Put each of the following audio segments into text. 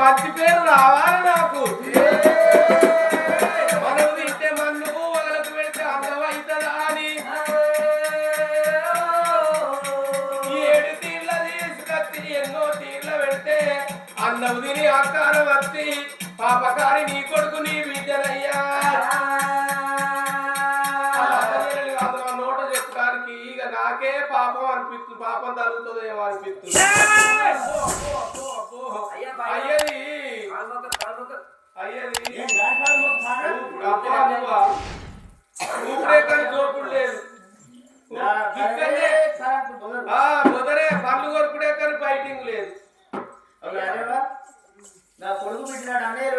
పత్తి పేరు రావాలి నాకు. మొదలే పళ్ళు కొరుకుడే కానీ ఫైటింగ్ లేదు. నా కొడుకు పెట్టినాడు అనేరు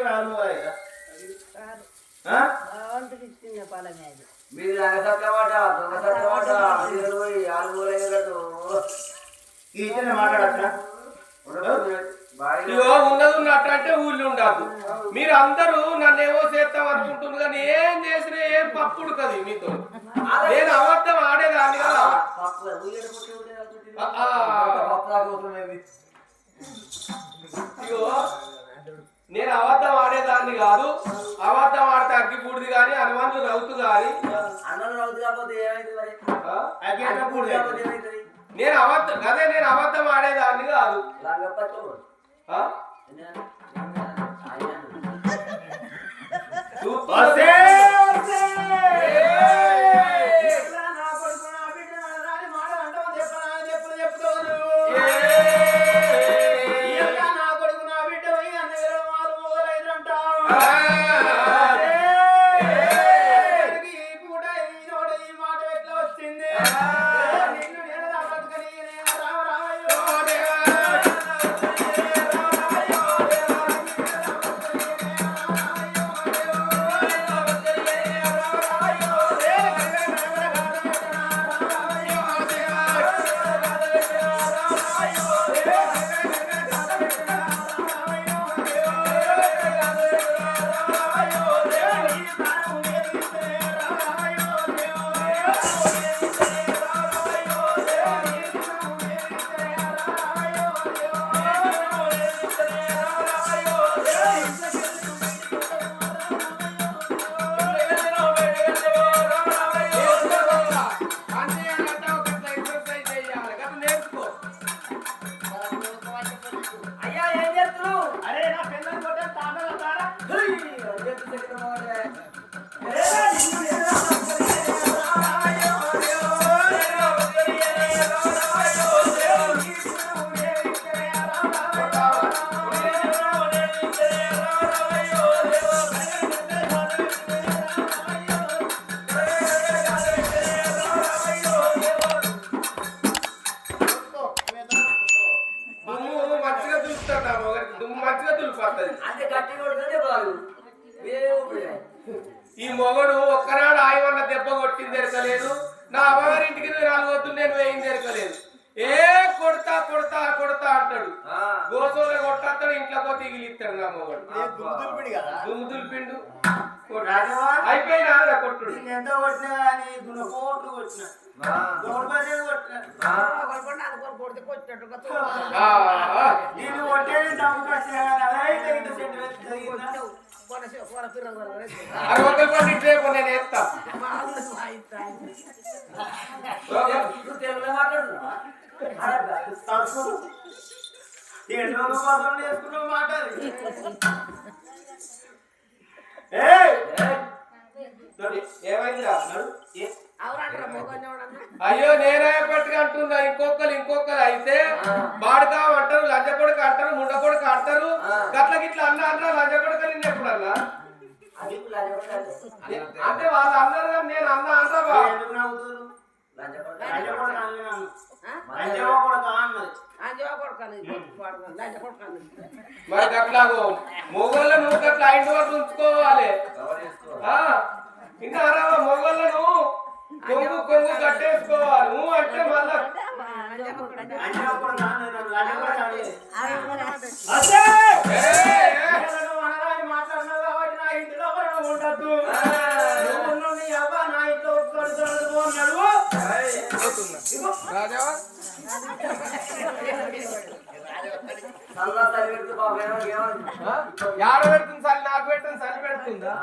మీరు రంగసత్రమాట దొంగ సత్రమాట మీరు పోయి ఆలుగూలయ్యలతో ఇతనే మాట్లాడచ్చా? ఇగో ఉన్నది ఉన్నట్టు అంటే ఊళ్ళో ఉండదు మీరు అందరూ నన్ను ఏమో చేస్తాం అనుకుంటున్నారు కానీ ఏం చేసినా ఏం పప్పుడు కది మీతో. నేను అబద్ధం ఆడేదాన్ని కదా. పప్పు అనుకుంటుంది. పప్పు నేను అబద్ధం ఆడేదాన్ని కాదు. దులిపోతుంది అంతే గట్టి కొడుతుంటే బాగు. మీరే ఊపిరి. ఈ మొగడు ఒక్కనాడు ఆయమన్న దెబ్బ కొట్టింది ఎరకలేదు. నా అమ్మగారింటికి నాలుగు వద్దు నేను వేయింది ఎరకలేదు. ఏ కొడతా కొడతా కొడతా అంటాడు. ఆ, గోసోలే కొట్టాడు ఇంట్లో పోతే ఇగిలిస్తాడు నా మొగడు. దుమ్ము దులిపిండు రాజవా అయిపోయినా కొట్టుడు. ఎంత కొట్టినా కానీ దున్న కోట్లు కొట్టినా. నేను కొట్టేది కట్టినా. కానీ అలాగే ఇంత సెంటిమెంట్ జరిగిందా? కొన కొన పిల్లలు అరవై రూపాయలు ఇట్లేపు నేను వేస్తా నువ్వు తెలుగులో మాట్లాడుతున్నావా అడగ్గా. తప్పు ఎన్నో కోసం నేర్చుకున్న మాట అయ్యో నేనే పట్టుకు అంటున్నా ఇంకొకరు ఇంకొకరు అయితే బాడుకా అంటారు లంజ కొడుకు అంటారు ముండ కొడుకు అంటారు గట్ల గిట్ల అన్న అన్న లంజ కొడుకు నిన్న ఎప్పుడన్నా. అంటే. వాళ్ళు అన్నారు కానీ నేను అన్న అంటా మరి గట్లాగో మొగోళ్ళను గట్ల ఐదు వరకు ఉంచుకోవాలి ఇంకా మొగోళ్ళను కొంగు కొంగు కట్టేసుకోవాలి నువ్వు అంటే మళ్ళా ఇంటిలో ఉండొద్దు. ఇంట్లో అన్నాడు. తల్లి పెడుతుంది ఆ? యాడ పెడుతుంది చలి నాకు పెడుతుందా?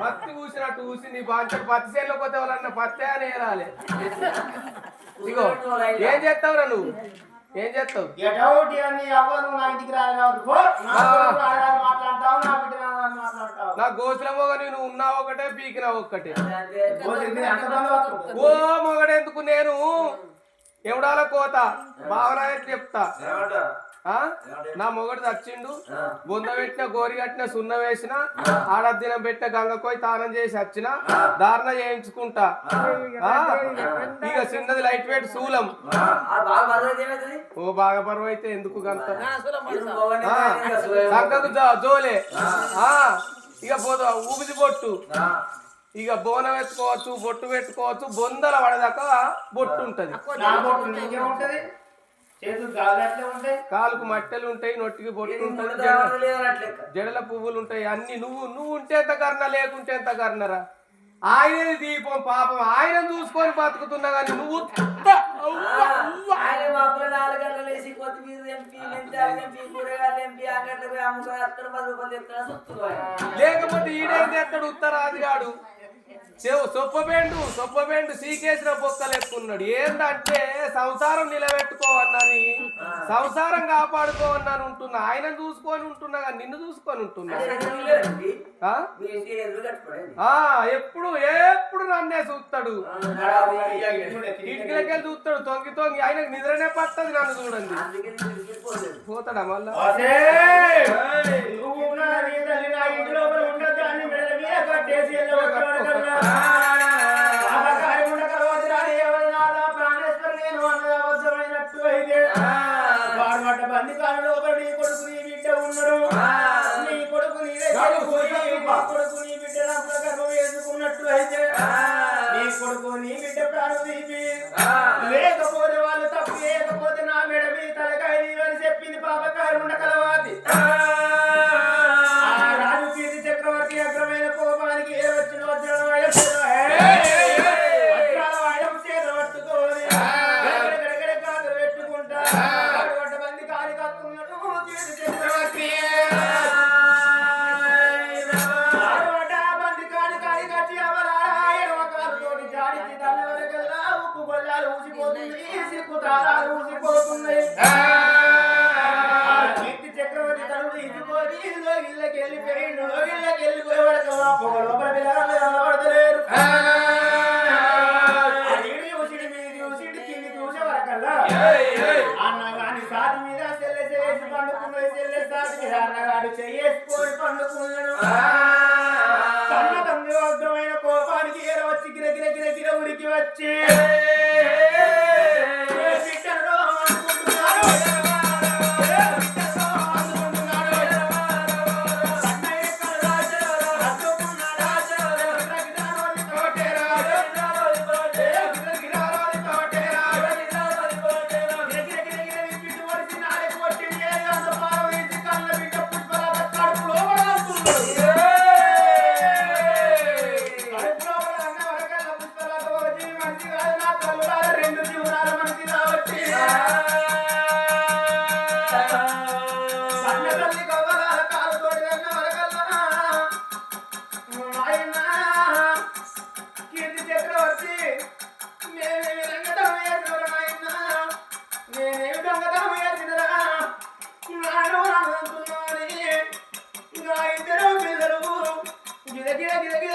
పత్తి ఊసినట్టు ఊసి నీ బాంచ పత్తి చేనులో పోతే వాళ్ళన్న పత్తే అని ఏరాలి. ఇగో ఏం చేస్తావురా నువ్వు? ఏం చేస్తావు? నా గోసుల మొగని నువ్వు ఉన్నావు ఒకటే పీకినావు ఒక్కటే. ఓ మొగడెందుకు నేను? ఎవడాల కోత? భావన చెప్తా? నా మొగడు చచ్చిండు బొంద పెట్టిన గోరి కట్టిన సున్న వేసిన ఆడదినం పెట్టిన గంగకోయి తానం చేసి వచ్చిన ధారణ చేయించుకుంటా? ఇక చిన్నది లైట్ వెయిట్ శూలం? ఓ బాగా బరువు అయితే ఎందుకు గంత జో- జోలే. ఆ, ఇక పోదు ఊపిది బొట్టు. ఆ, ఇక బోనం పెట్టుకోవచ్చు బొట్టు పెట్టుకోవచ్చు బొందల పడదాకా బొట్టు ఉంటది. చేతులు ఉంటాయి? కాలుకు మట్టెలు ఉంటాయి నొట్టికి బొట్టు ఉంటది. జడల పువ్వులు ఉంటాయి అన్ని నువ్వు నువ్వు ఉంటే ఎంత కర్ణ లేకుంటే ఎంత కర్ణరా? ఆయన దీపం పాపం. ఆయన చూసుకొని బతుకుతున్నా కానీ నువ్వు లేకపోతే ఈడేం చేస్తాడు? ఉత్తరాదిగాడు సొప్పబేండు సొప్పబేండు సీకేసిన బొక్కలు ఎక్కున్నాడు ఏంటంటే సంసారం నిలబెట్టుకోవన్నని సంసారం కాపాడుకోవన్నాను ఉంటున్నా. ఆయన చూసుకొని ఉంటున్నా కానీ నిన్ను చూసుకొని ఉంటున్నా. లేదండి? ఆ? మీ ఇంటి ఎదురు కట్టుకోండి ఆ ఎప్పుడు ఎప్పుడు నన్నే చూస్తాడు కిటికీలకెళ్ళి చూస్తాడు తొంగి తొంగి. ఆయనకు నిద్రనే పట్టదు నన్ను చూడండి. పోతాడా మళ్ళా? కొడుకు నీ బిడ్డ ఉన్నాడు. నీ లోగిళ్ళకి వెళ్ళిపోయిండు లోగిళ్ళకి వెళ్ళిపోయే వరకు పొగ లోపల పిల్లగాళ్ళు కనబడతలేరు నీడి ఉసిడి మీది సాటి మీద చెల్లె సాటి మీద అన్నగాడు చెయ్యేసుకొని పండుకున్నాడు. తన్న తండ్రి వద్దమైన కోపానికి ఏర వచ్చి గిర గిర గిర గిర ఉరికి వచ్చి?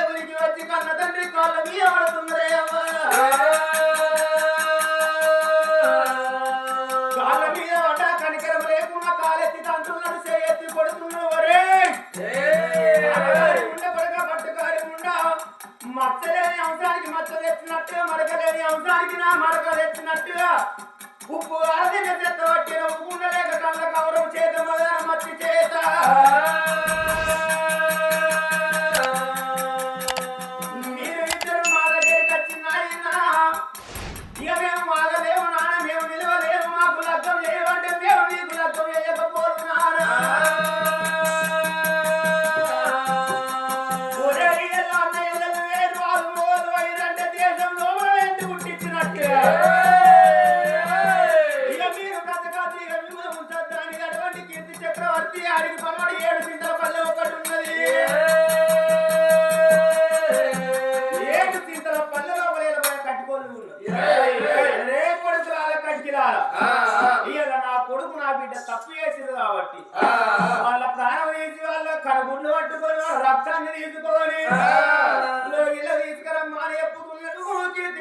గిద వచ్చి కన్న తండ్రి కాళ్ళ మీద పడుతుందరే కాళ్ళ మీద పడ్డ కనికరం లేకుండా కాలెత్తి తంటున్నాడు చేయెత్తి కొడుతున్నాడు ఒరే మచ్చలేని అంశానికి మచ్చ తెచ్చినట్టుగా మరకలేని అంశానికి నా మరక తెచ్చినట్టుగా ఉప్పు అరదిన చెత్త పట్టిన ఉప్పుండలేక కళ్ళ కవరం చేత మదన మచ్చి చేత.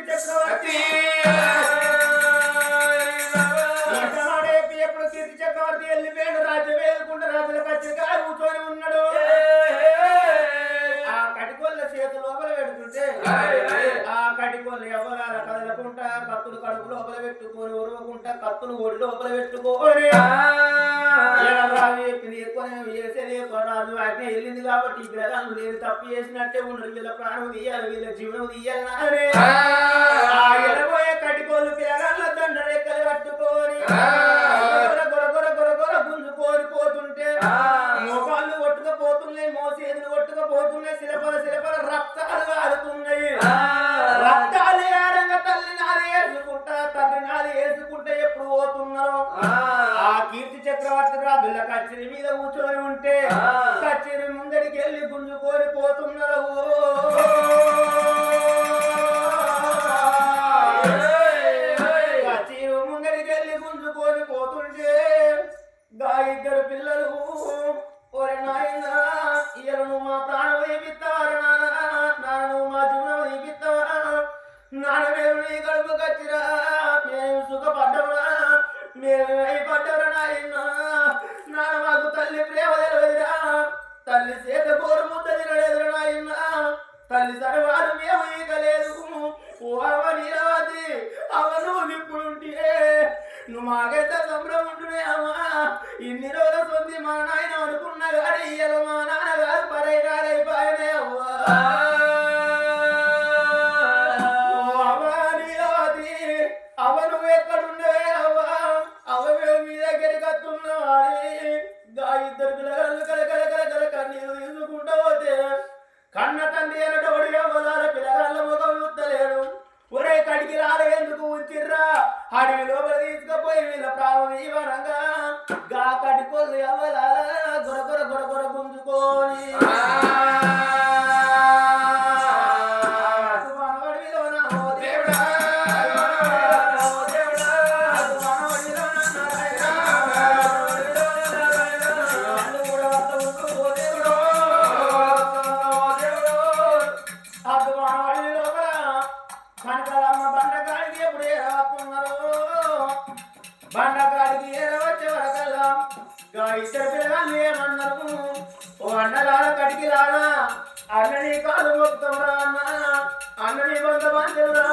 చక్రవర్తి ఎప్పుడు కీర్తి చక్రవర్తి వెళ్ళిపోయాడు రాజు వేలుకుంటే రాజుల పచ్చిగా కూర్చొని ఉన్నాడు. ఆ కటికొల్ల చేతి లోపల పెడుతుంటే ah. తినకుండా కత్తులు కడుపు లోపల పెట్టుకొని ఉరువకుండా కత్తులు ఒడి లోపల పెట్టుకోని వెళ్ళింది కాబట్టి గ్రహాలు నేను తప్పు చేసినట్టే ఉండరు. వీళ్ళ ప్రాణం తీయాలి వీళ్ళ జీవనం తీయాలి ఎడబోయే కటిపోలు పిల్లగాళ్ళ దండ రెక్కలు పట్టుకొని కోరిపోతుంటే మోకాళ్ళు కొట్టుకపోతున్నాయి మోసేదులు కొట్టుకపోతున్నాయి శిలపల శిలపల రక్తాలు ఆడుతున్నాయి గల్ల కచ్చిరి మీద కూర్చొని ఉంటే కచ్చిరి ముందరికి వెళ్ళి గుంజుకొని పోతున్నారు అడవిలో లోపల వీళ్ళ ప్రాణం ఇవ్వనంగా గాకటి కొలు ఎవరాలా నా ఇద్దరు ఓ అన్న రాడ కడికి రానా అన్న నీ కాలు మొత్తం రానా అన్న నీ బంధ బాధ్యులు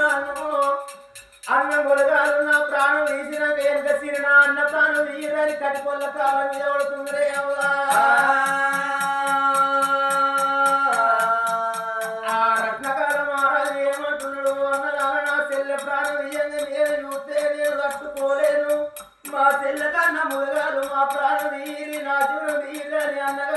అన్న గొలగాలు నా ప్రాణం వీసినాక ఎంత సిరినా అన్న ప్రాణం వీరని కటికొల్ల కాలం ఎవడుతుందిరే అవుదా Yeah, I'm not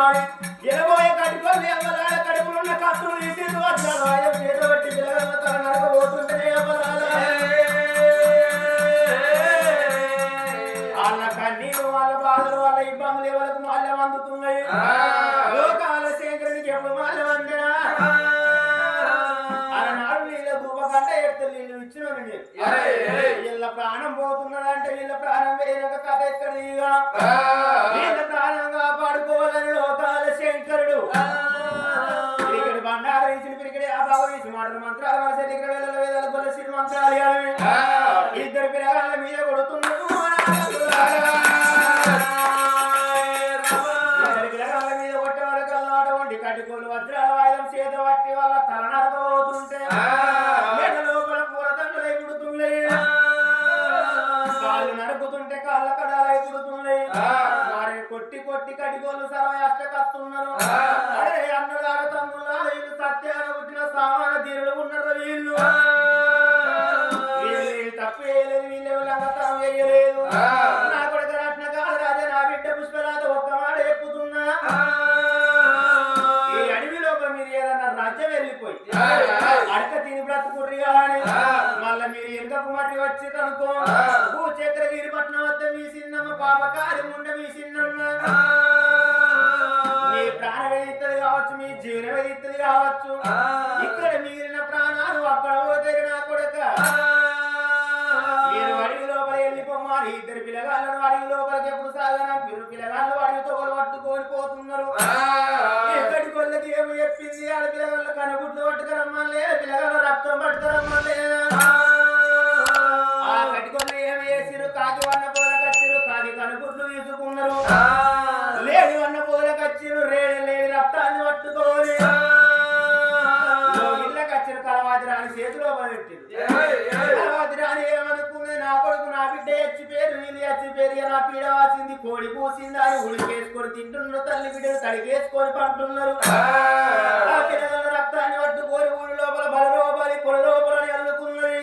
వాడు ఎడబోయే కట్టుకోలేదు మంత్రాలు మన చెట్టుకి వేదాలు గొల్ల మంత్రాలు వీళ్ళు తప్పు వేయలేదు వీళ్ళు లంగతనం వేయలేదు. నా కొడుకు రత్న కాదు రాజా నా బిడ్డ పుష్పరాత ఒక్క మాట ఎక్కుతున్నా ఈ అడవి లోపల మీరు ఏదన్నా రాజ్యం వెళ్ళిపోయి అడక తిని బ్రతుకుర్రి కానీ మళ్ళా మీరు వెనుకకు మరి వచ్చి అనుకో భూ చక్రగిరి పట్నం వద్ద మీ చిన్నమ్మ పాప కార్యముండ మీ చిన్నమ్మ. మీ ప్రాణం ఎదుగుతుంది కావచ్చు మీ జీవనం ఎదుగుతుంది కావచ్చు పిల్లగాళ్ళను అడవి లోపలికి ఎప్పుడు సాగన? మీరు పిల్లగాళ్ళు అడవి తోలు పట్టుకొని పోతున్నారు ఎక్కడికి వాళ్ళకి ఏమి చెప్పింది? ఆడ పిల్లగాళ్ళ కనుగుడ్లు పట్టుకురమ్మలే పిల్లగాళ్ళ రక్తం పట్టుకురమ్మలే ఆ. కటికొల్లు ఏమి చేసిరు కాకి వన్న పూల కచ్చిరు కాకి కనుగుడ్లు తీసుకున్నారు. లేడి వన్న పూల కచ్చిరు రేడి లేడి రక్తాన్ని పట్టుకోని. ఇళ్ళ కచ్చిరు కలవాది రాని చేతిలో పెట్టిరు నా బిడ్డ ఎచ్చి పేరు వీళ్ళు ఎచ్చి పేరు నా పీడ వాసింది? కోడి పూసింది అని ఉడికేసుకొని తింటున్నారు తల్లి బిడ్డలు తడికేసుకొని పంటున్నారు. ఆ. పిల్లల రక్తాన్ని పట్టుకొని ఊరి లోపల బలలో బలి పొల లోపల అల్లుకున్నది.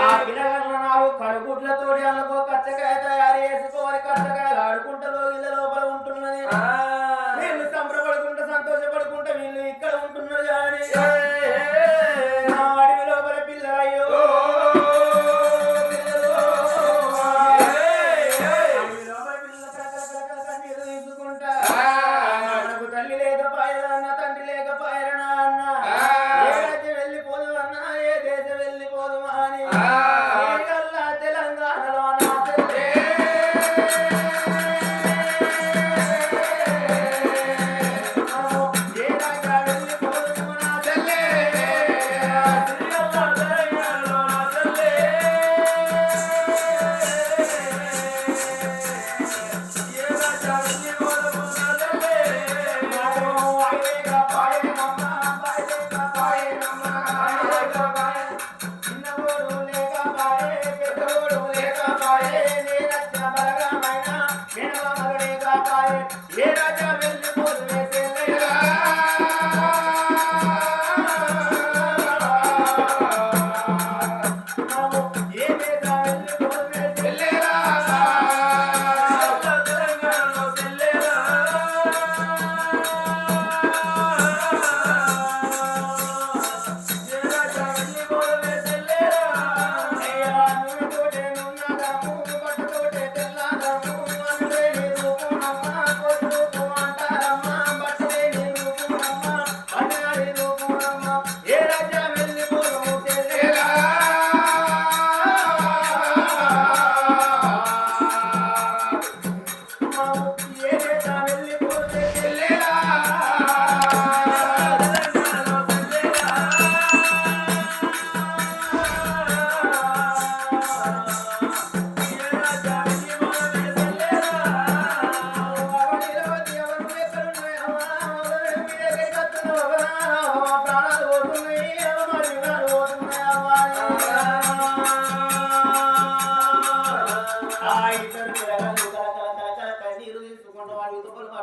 ఆ పిల్లగల నాలుగు కడుగుడ్లతోటి అల్లుకో కచ్చకాయ తయారు చేసుకోవాలి కచ్చకాయలు ఆడుకుంటూ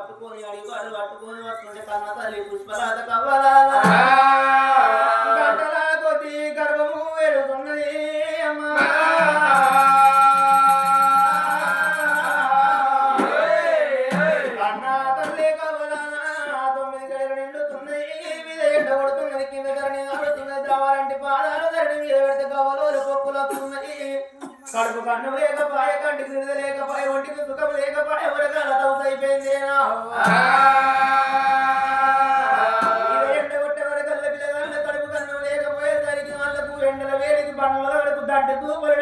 పట్టుకొని అడిగి పట్టుకొని వస్తుంటే కన్న తల్లి పుష్పరాధ కవ్వలాల. కొద్ది గర్భము అమ్మా. తల్లి తొమ్మిది నిండుతున్నాయి మీద ఎండ కొడుతున్నది కింద ధరణి ఆడుతున్నది పాదాలు ధరణి మీద పెడితే గవ్వలు పొక్కులు వస్తున్నాయి కడుపు కన్ను లేకపాయ కంటికి నిడుద లేకపాయ ఒంటికి సుఖం లేకపాయ ఉరగాల తౌస అయిపోయింది నా అవ్వ. ఇది ఎండ కడుపు కన్ను లేకపోయేసరికి వాళ్ళకు ఎండల వేడికి బండ్ల వరకు దడ్డు తూపలు